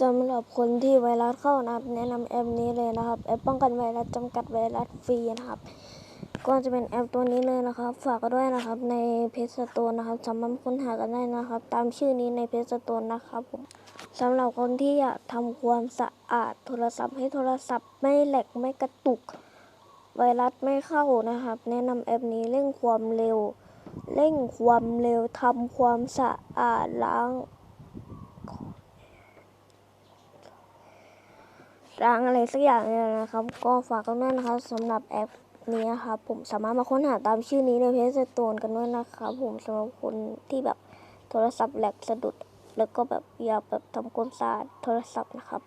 สำหรับคนที่ไวรัสเข้านะครับ แนะนำแอปนี้เลยนะครับ แอปป้องกันไวรัสจำกัดไวรัสฟรีนะครับ ก็จะเป็นแอปตัวนี้เลยนะครับ ฝากด้วยนะครับในเพจสโตนนะครับสามารถค้นหากันได้นะครับ ตามชื่อนี้ในเพจสโตนนะครับผมสำหรับคนที่อยากทำความสะอาดโทรศัพท์ให้โทรศัพท์ไม่แหลกไม่กระตุก ไวรัสไม่เข้านะครับ แนะนำแอปนี้เร่งความเร็ว เร่งความเร็วทำความสะอาดล้าง ร้างอะไรสักอย่างเนี่ยนะครับ ก็ฝากกันด้วยนะครับสำหรับแอปนี้นะครับผมสามารถมาค้นหาตามชื่อนี้ในเพจสโตนกันด้วยนะครับผมสำหรับคนที่แบบโทรศัพท์แหลกสะดุด แล้วก็แบบอยากแบบทำความสะอาดโทรศัพท์นะครับ